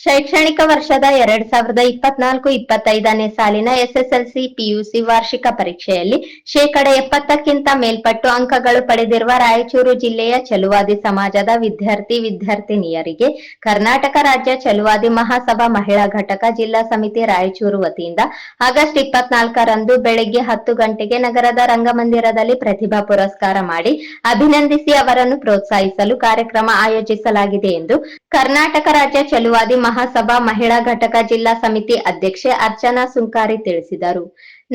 ಶೈಕ್ಷಣಿಕ ವರ್ಷದ ಎರಡ್ ಸಾವಿರದ ಇಪ್ಪತ್ನಾಲ್ಕು ಇಪ್ಪತ್ತೈದನೇ ಸಾಲಿನ ಎಸ್ಎಸ್ಎಲ್ಸಿ ಪಿಯುಸಿ ವಾರ್ಷಿಕ ಪರೀಕ್ಷೆಯಲ್ಲಿ ಶೇಕಡ ಎಪ್ಪತ್ತಕ್ಕಿಂತ ಮೇಲ್ಪಟ್ಟು ಅಂಕಗಳು ಪಡೆದಿರುವ ರಾಯಚೂರು ಜಿಲ್ಲೆಯ ಚಲುವಾದಿ ಸಮಾಜದ ವಿದ್ಯಾರ್ಥಿ ವಿದ್ಯಾರ್ಥಿನಿಯರಿಗೆ ಕರ್ನಾಟಕ ರಾಜ್ಯ ಚಲುವಾದಿ ಮಹಾಸಭಾ ಮಹಿಳಾ ಘಟಕ ಜಿಲ್ಲಾ ಸಮಿತಿ ರಾಯಚೂರು ವತಿಯಿಂದ ಆಗಸ್ಟ್ ಇಪ್ಪತ್ನಾಲ್ಕರಂದು ಬೆಳಗ್ಗೆ ಹತ್ತು ಗಂಟೆಗೆ ನಗರದ ರಂಗಮಂದಿರದಲ್ಲಿ ಪ್ರತಿಭಾ ಪುರಸ್ಕಾರ ಮಾಡಿ ಅಭಿನಂದಿಸಿ ಅವರನ್ನು ಪ್ರೋತ್ಸಾಹಿಸಲು ಕಾರ್ಯಕ್ರಮ ಆಯೋಜಿಸಲಾಗಿದೆ ಎಂದು ಕರ್ನಾಟಕ ರಾಜ್ಯ ಚಲುವಾದಿ ಮಹಾಸಭಾ ಮಹಿಳಾ ಘಟಕ ಜಿಲ್ಲಾ ಸಮಿತಿ ಅಧ್ಯಕ್ಷೆ ಅರ್ಚನಾ ಸುಂಕಾರಿ ತಿಳಿಸಿದರು.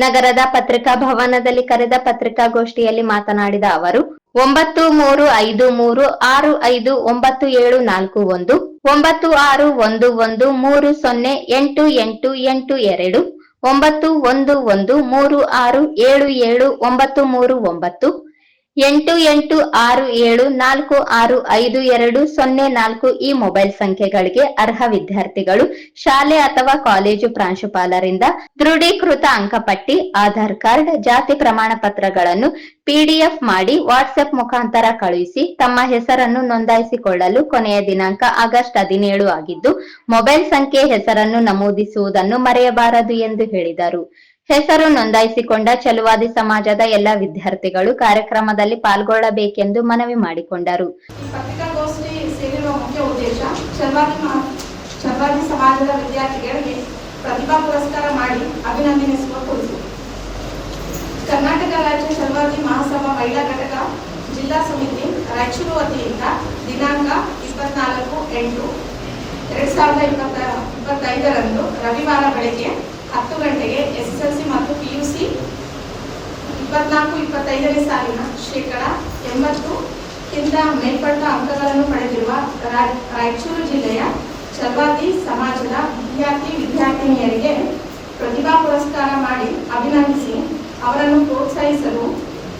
ನಗರದ ಪತ್ರಿಕಾ ಭವನದಲ್ಲಿ ಕರೆದ ಪತ್ರಿಕಾಗೋಷ್ಠಿಯಲ್ಲಿ ಮಾತನಾಡಿದ ಅವರು, ಒಂಬತ್ತು ಮೂರು ಐದು ಮೂರು ಆರು ಐದು ಒಂಬತ್ತು ಏಳು ನಾಲ್ಕು ಒಂದು, ಒಂಬತ್ತು ಆರು ಒಂದು ಒಂದು ಮೂರು ಸೊನ್ನೆ ಎಂಟು ಎಂಟು ಎಂಟು ಎರಡು, ಒಂಬತ್ತು ಒಂದು ಒಂದು ಮೂರು ಆರು ಏಳು ಏಳು ಒಂಬತ್ತು ಮೂರು ಒಂಬತ್ತು ಎಂಟು ಎಂಟು ಆರು ಏಳು ನಾಲ್ಕು ಆರು ಐದು ಎರಡು ಸೊನ್ನೆ ನಾಲ್ಕು ಈ ಮೊಬೈಲ್ ಸಂಖ್ಯೆಗಳಿಗೆ ಅರ್ಹ ವಿದ್ಯಾರ್ಥಿಗಳು ಶಾಲೆ ಅಥವಾ ಕಾಲೇಜು ಪ್ರಾಂಶುಪಾಲರಿಂದ ದೃಢೀಕೃತ ಅಂಕಪಟ್ಟಿ ಆಧಾರ್ ಕಾರ್ಡ್, ಜಾತಿ ಪ್ರಮಾಣ ಪತ್ರಗಳನ್ನು ಪಿಡಿಎಫ್ ಮಾಡಿ ವಾಟ್ಸ್ಆಪ್ ಮುಖಾಂತರ ಕಳುಹಿಸಿ ತಮ್ಮ ಹೆಸರನ್ನು ನೋಂದಾಯಿಸಿಕೊಳ್ಳಲು ಕೊನೆಯ ದಿನಾಂಕ ಆಗಸ್ಟ್ ಹದಿನೇಳು ಆಗಿದ್ದು, ಮೊಬೈಲ್ ಸಂಖ್ಯೆ ಹೆಸರನ್ನು ನಮೂದಿಸುವುದನ್ನು ಮರೆಯಬಾರದು ಎಂದು ಹೇಳಿದರು. ಹೆಸರು ನೋಂದಾಯಿಸಿಕೊಂಡ ಚಲುವಾದಿ ಸಮಾಜದ ಎಲ್ಲ ವಿದ್ಯಾರ್ಥಿಗಳು ಕಾರ್ಯಕ್ರಮದಲ್ಲಿ ಪಾಲ್ಗೊಳ್ಳಬೇಕೆಂದು ಮನವಿ ಮಾಡಿಕೊಂಡರು. ಪತ್ರಿಕಾಗೋಷ್ಠಿ ಸೇರಿರುವ ಮುಖ್ಯ ಉದ್ದೇಶ ಚಲುವಾದಿ ಮಹಾ ಚರ್ವಾದಿ ಸಮಾಜದ ವಿದ್ಯಾರ್ಥಿಗಳಿಗೆ ಪ್ರತಿಭಾ ಪುರಸ್ಕಾರ ಮಾಡಿ ಅಭಿನಂದನಿಸುವ ಕುರಿತು. ಕರ್ನಾಟಕ ರಾಜ್ಯ ಚಲುವಾದಿ ಮಹಾಸಭಾ ಮಹಿಳಾ ಘಟಕ ಜಿಲ್ಲಾ ಸಮಿತಿ ರಾಯಚೂರು ವತಿಯಿಂದ ದಿನಾಂಕ ಇಪ್ಪತ್ನಾಲ್ಕು ಎಂಟು ಎರಡ್ ಸಾವಿರದ ಇಪ್ಪತ್ತ, ಇಪ್ಪತ್ತೈದರಂದು ರವಿವಾರ ಬೆಳಗ್ಗೆ ಹತ್ತು ಗಂಟೆಗೆ ಎಸ್ಎಸ್ಎಲ್ಸಿ ಮತ್ತು ಪಿಯುಸಿ ಇಪ್ಪತ್ನಾಲ್ಕು ಇಪ್ಪತ್ತೈದನೇ ಸಾಲಿನ ಶೇಕಡ ಎಂಬತ್ತಕ್ಕಿಂತ ಮೇಲ್ಪಟ್ಟ ಅಂಕಗಳನ್ನು ಪಡೆದಿರುವ ರಾಯಚೂರು ಜಿಲ್ಲೆಯ ಚರ್ವಾದಿ ಸಮಾಜದ ವಿದ್ಯಾರ್ಥಿ ವಿದ್ಯಾರ್ಥಿನಿಯರಿಗೆ ಪ್ರತಿಭಾ ಪುರಸ್ಕಾರ ಮಾಡಿ ಅಭಿನಂದಿಸಿ ಅವರನ್ನು ಪ್ರೋತ್ಸಾಹಿಸಲು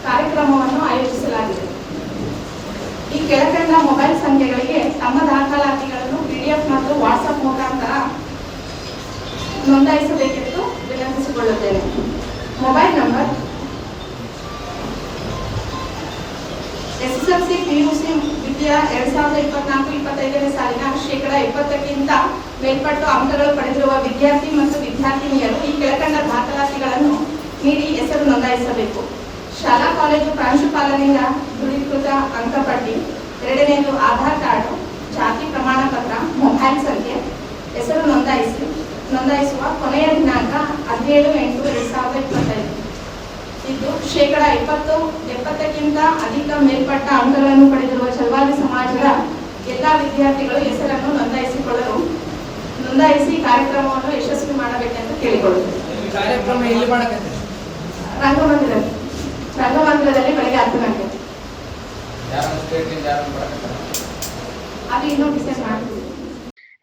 ಕಾರ್ಯಕ್ರಮವನ್ನು ಆಯೋಜಿಸಲಾಗಿದೆ. ಈ ಕೆಳಕಂಡ ಮೊಬೈಲ್ ಸಂಖ್ಯೆಗಳಿಗೆ ತಮ್ಮ ದಾಖಲಾತಿಗಳನ್ನು ಪಿಡಿಎಫ್ ಮತ್ತು ವಾಟ್ಸಪ್ ಮುಖಾಂತರ ನೋಂದಾಯಿಸಬೇಕೆಂದು ವಿನಂತಿಸಿಕೊಳ್ಳುತ್ತೇನೆ. ಮೊಬೈಲ್ ನಂಬರ್ ಎಸ್ಎಸ್ಎಲ್ಸಿ ಪಿಯುಸಿ ಎರಡ್ ಸಾವಿರದ ಇಪ್ಪತ್ನಾಲ್ಕು, ಇಪ್ಪತ್ತೈದನೇ ಸಾಲಿನ ಶೇಕಡಾ ಇಪ್ಪತ್ತಕ್ಕಿಂತ ಮೇಲ್ಪಟ್ಟು ಅಂಕಗಳು ಪಡೆದಿರುವ ವಿದ್ಯಾರ್ಥಿ ಮತ್ತು ವಿದ್ಯಾರ್ಥಿನಿಯರು ಈ ಕೆಳಕಂಡ ದಾಖಲಾತಿಗಳನ್ನು ನೀಡಿ ಹೆಸರು ನೋಂದಾಯಿಸಬೇಕು. ಶಾಲಾ ಕಾಲೇಜು ಪ್ರಾಂಶುಪಾಲರಿಂದ ದೃಢೀಕೃತ ಅಂಕಪಟ್ಟಿ ಎರಡನೆಯದು ಆಧಾರ್ ಕಾರ್ಡು, ಜಾತಿ ಪ್ರಮಾಣ ಪತ್ರ ಮೊಬೈಲ್ ಸಂಖ್ಯೆ. ಹೆಸರು ನೋಂದಾಯಿಸಿ. ನೋಂದಾಯಿಸುವ ಕೊನೆಯ ದಿನಾಂಕ ಹದಿನೇಳು ಎಂಟು ಎರಡ್ ಸಾವಿರದ ಶೇಕಡ ಇಪ್ಪತ್ತು ಎಪ್ಪತ್ತಕ್ಕಿಂತ ಅಧಿಕ ಮೇಲ್ಪಟ್ಟ ಅಂಕಗಳನ್ನು ಪಡೆದಿರುವ ಚಲವಾದಿ ಸಮಾಜದ ಎಲ್ಲಾ ವಿದ್ಯಾರ್ಥಿಗಳು ಹೆಸರನ್ನು ನೋಂದಾಯಿಸಿಕೊಳ್ಳಲು ನೋಂದಾಯಿಸಿ ಕಾರ್ಯಕ್ರಮವನ್ನು ಯಶಸ್ವಿ ಮಾಡಬೇಕೆಂದು ಕೇಳಿಕೊಳ್ಳುತ್ತೇವೆ ರಂಗಮಂದಿರ ರಂಗಮಂದಿರದಲ್ಲಿ ಬೆಳಗ್ಗೆ ಹತ್ತು ಗಂಟೆ. ಅದು ಇನ್ನೂ ಡಿಸೈಡ್ ಮಾಡ್ತೀವಿ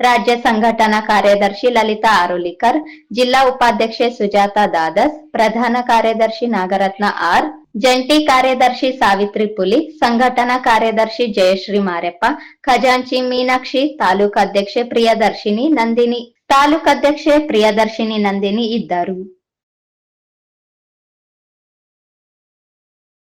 ರಾಜ್ಯ ಸಂಘಟನಾ ಕಾರ್ಯದರ್ಶಿ ಲಲಿತಾ ಆರೋಲಿಕರ್ ಜಿಲ್ಲಾ ಉಪಾಧ್ಯಕ್ಷೆ ಸುಜಾತಾ ದಾದಸ್, ಪ್ರಧಾನ ಕಾರ್ಯದರ್ಶಿ ನಾಗರತ್ನ ಆರ್, ಜಂಟಿ ಕಾರ್ಯದರ್ಶಿ ಸಾವಿತ್ರಿ ಪುಲಿ, ಸಂಘಟನಾ ಕಾರ್ಯದರ್ಶಿ ಜಯಶ್ರೀ ಮಾರೆಪ್ಪ, ಖಜಾಂಚಿ ಮೀನಾಕ್ಷಿ, ತಾಲೂಕು ಅಧ್ಯಕ್ಷೆ ಪ್ರಿಯದರ್ಶಿನಿ ನಂದಿನಿ, ತಾಲೂಕು ಅಧ್ಯಕ್ಷೆ ಪ್ರಿಯದರ್ಶಿನಿ ನಂದಿನಿ ಇದ್ದರು.